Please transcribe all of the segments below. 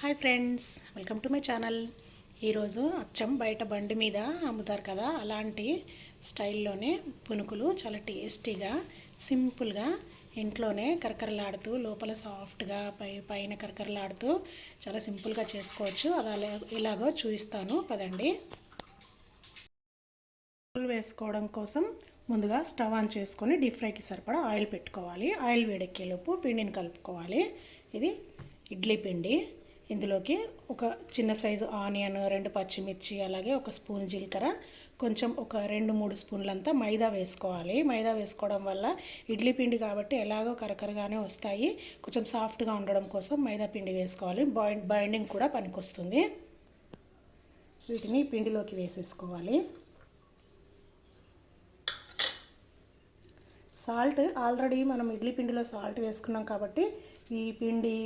Hi friends welcome to my channel. ఈరోజు అచ్చం బయట బండి మీద అమ్ముతారు కదా అలాంటి స్టైల్లోనే పునుకులు చాలా టేస్టీగా సింపుల్గా ఇంట్లోనే కరకరలాడుతూ లోపల సాఫ్ట్గా పై పైన కరకరలాడుతూ చాలా సింపుల్గా చేసుకోవచ్చు. అది అలా ఎలాగో చూపిస్తాను పదండి. పునుకులు వేసుకోవడం కోసం ముందుగా స్టవ్ ఆన్ చేసుకొని డీప్ ఫ్రైకి సరిపడా ఆయిల్ పెట్టుకోవాలి. ఆయిల్ వేడెక్కేలోపు పిండిని కలుపుకోవాలి. ఇది ఇడ్లీ పిండి. ఇందులోకి ఒక చిన్న సైజు ఆనియన్ రెండు పచ్చిమిర్చి అలాగే ఒక స్పూన్ జీలకర్ర కొంచెం ఒక రెండు మూడు స్పూన్లంతా మైదా వేసుకోవాలి. మైదా వేసుకోవడం వల్ల ఇడ్లీ పిండి కాబట్టి ఎలాగో కరకరగానే వస్తాయి. కొంచెం సాఫ్ట్గా ఉండడం కోసం మైదా పిండి వేసుకోవాలి. బైండ్ బైండింగ్ కూడా పనికొస్తుంది. వీటిని పిండిలోకి వేసేసుకోవాలి. సాల్ట్ ఆల్రెడీ మనం ఇడ్లీ పిండిలో సాల్ట్ వేసుకున్నాం కాబట్టి ఈ పిండి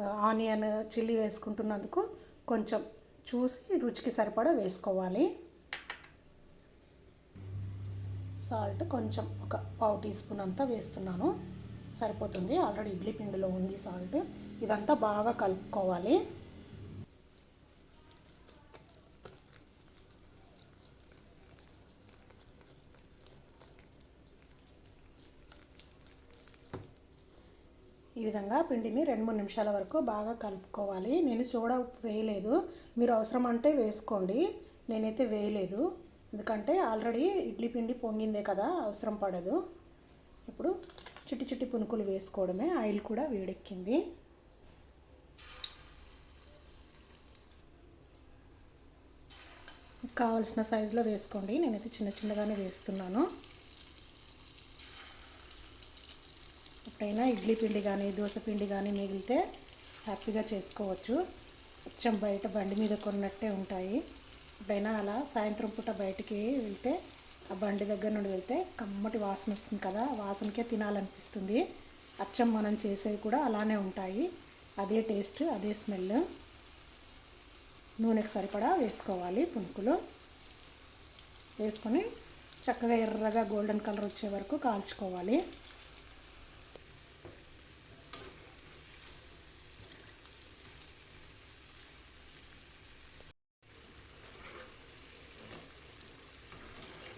ఆనియన్ చిల్లీ వేసుకుంటున్నందుకు కొంచెం చూసి రుచికి సరిపడా వేసుకోవాలి. సాల్ట్ కొంచెం ఒక పావు టీ స్పూన్ అంతా వేస్తున్నాను. సరిపోతుంది. ఆల్రెడీ ఇడ్లీ పిండిలో ఉంది సాల్ట్. ఇదంతా బాగా కలుపుకోవాలి. ఈ విధంగా పిండిని రెండు మూడు నిమిషాల వరకు బాగా కలుపుకోవాలి. నేను చూడ వేయలేదు. మీరు అవసరం అంటే వేసుకోండి. నేనైతే వేయలేదు. ఎందుకంటే ఆల్రెడీ ఇడ్లీ పిండి పొంగిందే కదా అవసరం పడదు. ఇప్పుడు చిట్టి చిట్టి పునుకులు వేసుకోవడమే. ఆయిల్ కూడా వేడెక్కింది. కావాల్సిన సైజులో వేసుకోండి. నేనైతే చిన్న చిన్నగానే వేస్తున్నాను. ఎప్పుడైనా ఇడ్లీ పిండి కానీ దోశ పిండి కానీ మిగిలితే హ్యాపీగా చేసుకోవచ్చు. కొంచెం బయట బండి మీద కొన్నట్టే ఉంటాయి. ఎప్పుడైనా అలా సాయంత్రం పూట బయటికి వెళ్తే ఆ బండి దగ్గర నుండి వెళ్తే కమ్మటి వాసన వస్తుంది కదా వాసనకే తినాలనిపిస్తుంది. అచ్చం మనం చేసేవి కూడా అలానే ఉంటాయి. అదే టేస్ట్ అదే స్మెల్. నూనెకి సరిపడా వేసుకోవాలి పునుకులు. వేసుకొని చక్కగా ఎర్రగా గోల్డెన్ కలర్ వచ్చే వరకు కాల్చుకోవాలి.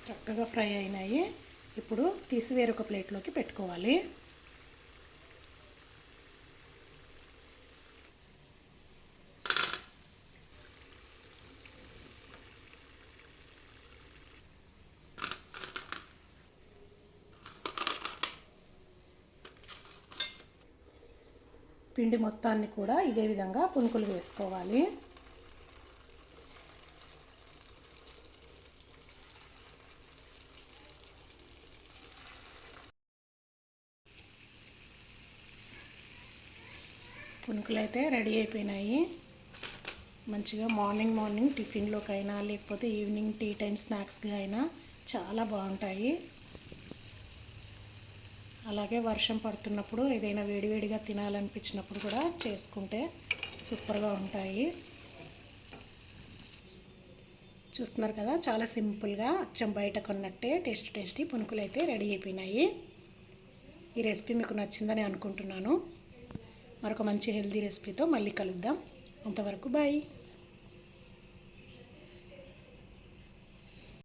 చక్కగా ఫ్రై అయినాయి. ఇప్పుడు తీసి వేరొక ప్లేట్లోకి పెట్టుకోవాలి. పిండి మొత్తాన్ని కూడా ఇదే విధంగా పునుకులు వేసుకోవాలి. పునుకులు అయితే రెడీ అయిపోయినాయి. మంచిగా మార్నింగ్ మార్నింగ్ టిఫిన్లోకి అయినా లేకపోతే ఈవినింగ్ టీ టైం స్నాక్స్గా అయినా చాలా బాగుంటాయి. అలాగే వర్షం పడుతున్నప్పుడు ఏదైనా వేడివేడిగా తినాలనిపించినప్పుడు కూడా చేసుకుంటే సూపర్గా ఉంటాయి. చూస్తున్నారు కదా చాలా సింపుల్గా అచ్చం బయట కొన్నట్టే టేస్ట్ టేస్టీ పునుకులు అయితే రెడీ అయిపోయినాయి. ఈ రెసిపీ మీకు నచ్చిందని అనుకుంటున్నాను. మరొక మంచి హెల్దీ రెసిపీతో మళ్ళీ కలుద్దాం. అంతవరకు బాయ్